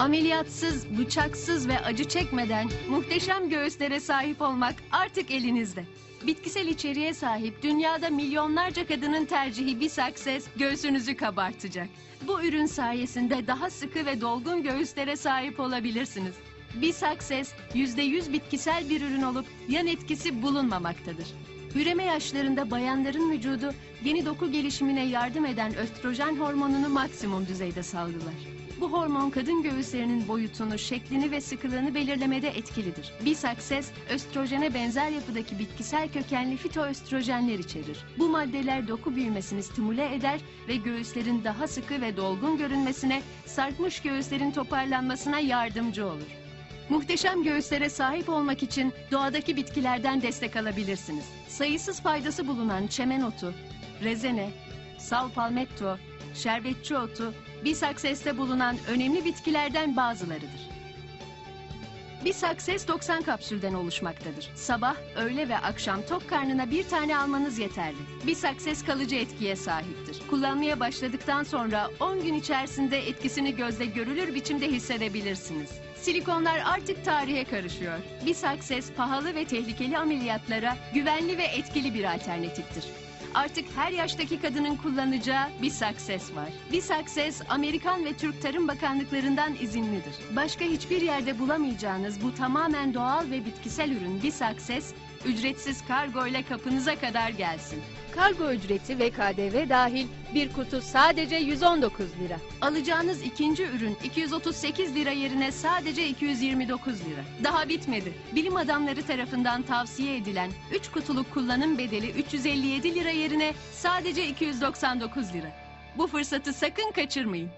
Ameliyatsız, bıçaksız ve acı çekmeden muhteşem göğüslere sahip olmak artık elinizde. Bitkisel içeriğe sahip dünyada milyonlarca kadının tercihi bir sakses göğsünüzü kabartacak. Bu ürün sayesinde daha sıkı ve dolgun göğüslere sahip olabilirsiniz. Bir sakses %100 bitkisel bir ürün olup yan etkisi bulunmamaktadır. Üreme yaşlarında bayanların vücudu yeni doku gelişimine yardım eden östrojen hormonunu maksimum düzeyde salgılar. Bu hormon kadın göğüslerinin boyutunu, şeklini ve sıkılığını belirlemede etkilidir. Bisakses, östrojene benzer yapıdaki bitkisel kökenli fitoöstrojenler içerir. Bu maddeler doku büyümesini stimüle eder ve göğüslerin daha sıkı ve dolgun görünmesine, sarkmış göğüslerin toparlanmasına yardımcı olur. Muhteşem göğüslere sahip olmak için doğadaki bitkilerden destek alabilirsiniz. Sayısız faydası bulunan çemen otu, rezene, sal palmetto, şerbetçi otu, bisakseste bulunan önemli bitkilerden bazılarıdır. Bisakses 90 kapsülden oluşmaktadır. Sabah, öğle ve akşam tok karnına bir tane almanız yeterli. Bisakses kalıcı etkiye sahiptir. Kullanmaya başladıktan sonra 10 gün içerisinde etkisini gözle görülür biçimde hissedebilirsiniz. Silikonlar artık tarihe karışıyor. Bisakses pahalı ve tehlikeli ameliyatlara güvenli ve etkili bir alternatiftir. Artık her yaştaki kadının kullanacağı bir Success var. Bir Success Amerikan ve Türk Tarım Bakanlıklarından izinlidir. Başka hiçbir yerde bulamayacağınız bu tamamen doğal ve bitkisel ürün bir Success ücretsiz kargo ile kapınıza kadar gelsin. Kargo ücreti ve KDV dahil bir kutu sadece 119 lira. Alacağınız ikinci ürün 238 lira yerine sadece 229 lira. Daha bitmedi. Bilim adamları tarafından tavsiye edilen 3 kutuluk kullanım bedeli 357 lira yerine sadece 299 lira. Bu fırsatı sakın kaçırmayın.